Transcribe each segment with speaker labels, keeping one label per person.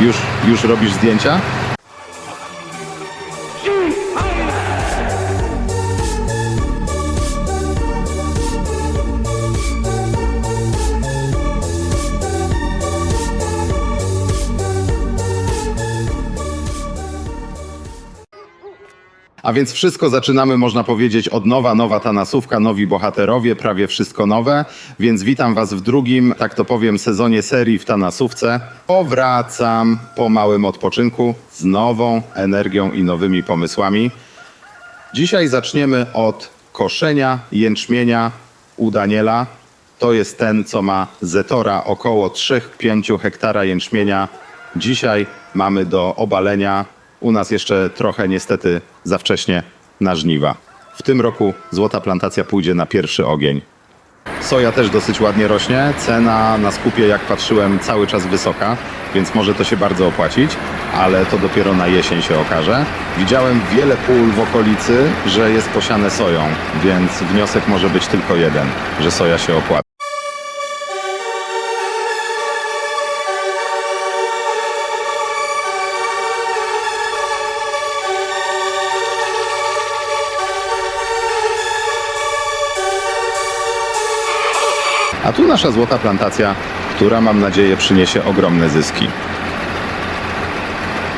Speaker 1: Już, już robisz zdjęcia? A więc wszystko zaczynamy, można powiedzieć, od nowa, nowa ta nasówka, nowi bohaterowie, prawie wszystko nowe. Więc witam Was w drugim, tak to powiem, sezonie serii w Tanasówce. Powracam po małym odpoczynku z nową energią i nowymi pomysłami. Dzisiaj zaczniemy od koszenia jęczmienia u Daniela. To jest ten, co ma zetora około 3-5 hektara jęczmienia. Dzisiaj mamy do obalenia. U nas jeszcze trochę niestety za wcześnie na żniwa. W tym roku złota plantacja pójdzie na pierwszy ogień. Soja też dosyć ładnie rośnie. Cena na skupie, jak patrzyłem, cały czas wysoka, więc może to się bardzo opłacić, ale to dopiero na jesień się okaże. Widziałem wiele pól w okolicy, że jest posiane soją, więc wniosek może być tylko jeden, że soja się opłaca. A tu nasza złota plantacja, która mam nadzieję przyniesie ogromne zyski.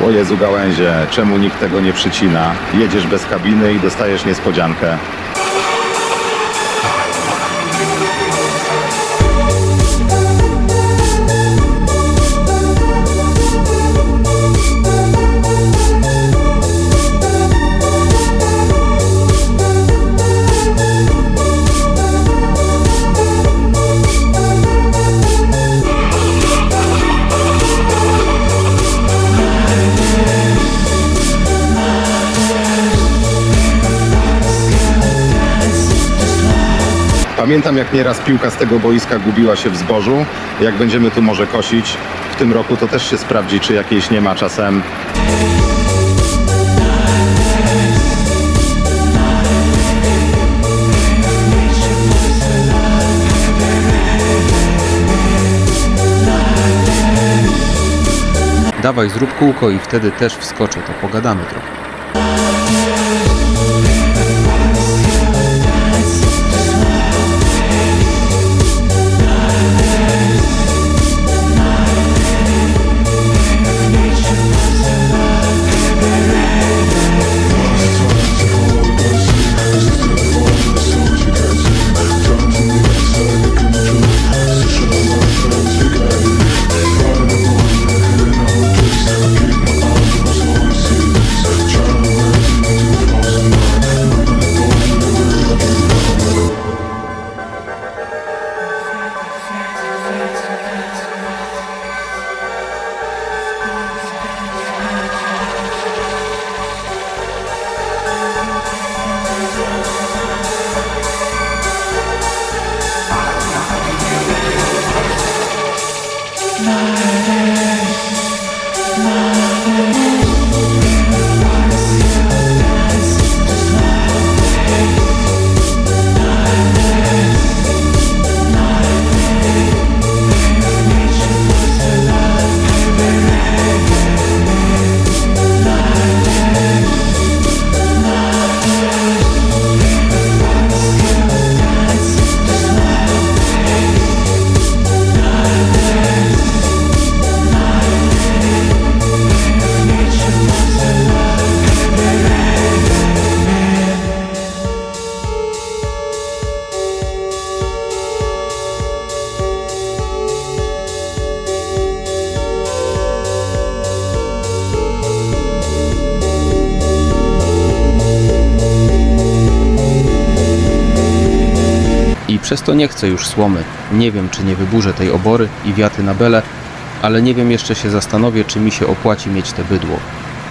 Speaker 1: O Jezu gałęzie, czemu nikt tego nie przycina? Jedziesz bez kabiny i dostajesz niespodziankę. Pamiętam jak nieraz piłka z tego boiska gubiła się w zbożu. Jak będziemy tu może kosić w tym roku, to też się sprawdzi, czy jakiejś nie ma czasem.
Speaker 2: Dawaj, zrób kółko i wtedy też wskoczę, to pogadamy trochę. Przez to nie chcę już słomy. Nie wiem, czy nie wyburzę tej obory i wiaty na bele, ale nie wiem, jeszcze się zastanowię, czy mi się opłaci mieć te bydło.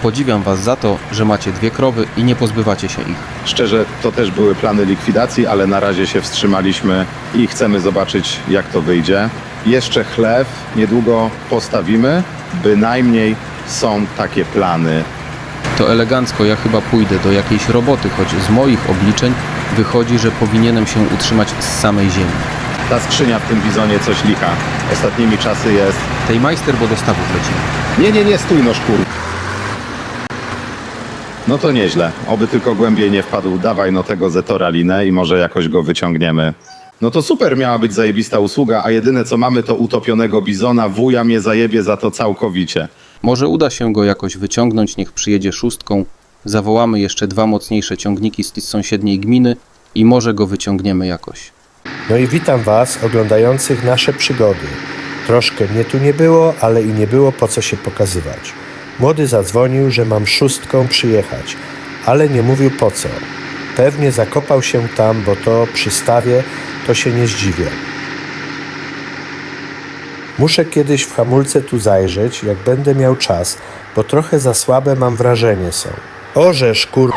Speaker 2: Podziwiam Was za to, że macie dwie krowy i nie pozbywacie się ich.
Speaker 1: Szczerze, to też były plany likwidacji, ale na razie się wstrzymaliśmy i chcemy zobaczyć, jak to wyjdzie. Jeszcze chlew niedługo postawimy, bynajmniej są takie plany.
Speaker 2: To elegancko, ja chyba pójdę do jakiejś roboty, choć z moich obliczeń wychodzi, że powinienem się utrzymać z samej ziemi.
Speaker 1: Ta skrzynia w tym bizonie coś licha. Ostatnimi czasy jest...
Speaker 2: Tej majster, bo do stawów lecimy.
Speaker 1: Nie, nie, nie, stój no szkur. No to nieźle. Oby tylko głębiej nie wpadł. Dawaj no tego Zetora linę i może jakoś go wyciągniemy. No to super miała być zajebista usługa, a jedyne co mamy to utopionego bizona. Wuja mnie zajebie za to całkowicie.
Speaker 2: Może uda się go jakoś wyciągnąć, niech przyjedzie szóstką. Zawołamy jeszcze dwa mocniejsze ciągniki z sąsiedniej gminy i może go wyciągniemy jakoś.
Speaker 3: No i witam Was, oglądających nasze przygody. Troszkę mnie tu nie było, ale i nie było po co się pokazywać. Młody zadzwonił, że mam szóstką przyjechać, ale nie mówił po co. Pewnie zakopał się tam, bo to przy stawie to się nie zdziwię. Muszę kiedyś w hamulce tu zajrzeć, jak będę miał czas, bo trochę za słabe mam wrażenie są. Orzesz kur...